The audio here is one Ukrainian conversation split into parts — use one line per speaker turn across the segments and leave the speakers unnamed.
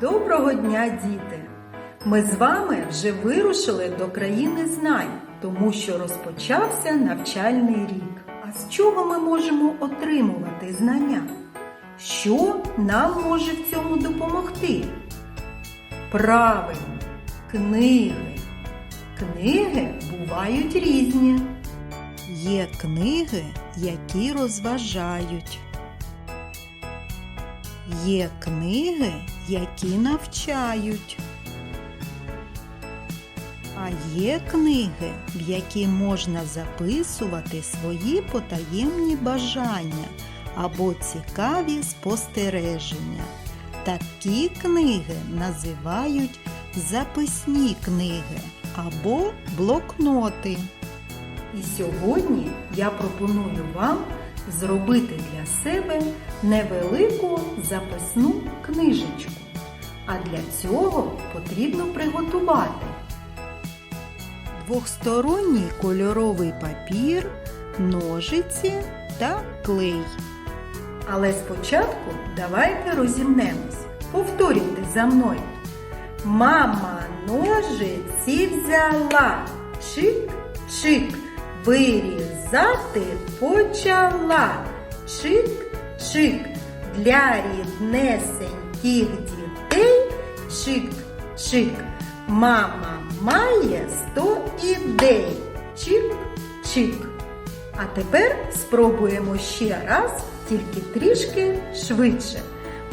Доброго дня, діти! Ми з вами вже вирушили до країни знань, тому що розпочався навчальний рік. А з чого ми можемо отримувати знання? Що нам може в цьому допомогти? Правильно, книги. Книги бувають різні.
Є книги, які розважають. Є книги, які навчають. А є книги, в які можна записувати свої потаємні бажання або цікаві спостереження. Такі книги називають записні книги або блокноти.
І сьогодні я пропоную вам зробити для себе невелику записну книжечку. А для цього потрібно приготувати
Двохсторонній кольоровий папір, ножиці та клей.
Але спочатку давайте розімнемось. Повторюйте за мною. Мама ножиці взяла, чик-чик, вирізати почала. Чик-чик, для ріднесеньких дітей, чик-чик, мама має сто ідей. Чик-чик. А тепер спробуємо ще раз, тільки трішки швидше.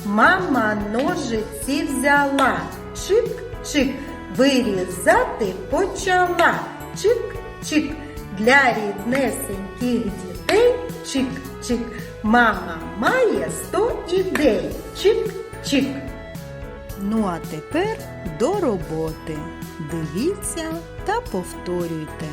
Мама ножиці взяла, чик-чик, вирізати почала. Чик-чик, для ріднесеньких дітей, чик-чик. Мама має сто ідей. Чик-чик.
Ну а тепер до роботи. Дивіться та повторюйте.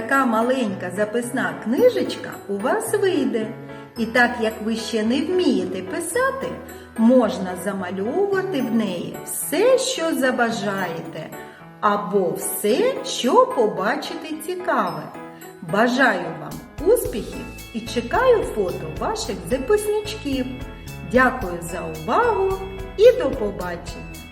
Така маленька записна книжечка у вас вийде. І так як ви ще не вмієте писати, можна замальовувати в неї все, що забажаєте, або все, що побачите цікаве. Бажаю вам успіхів і чекаю фото ваших записничків. Дякую за увагу і до побачення!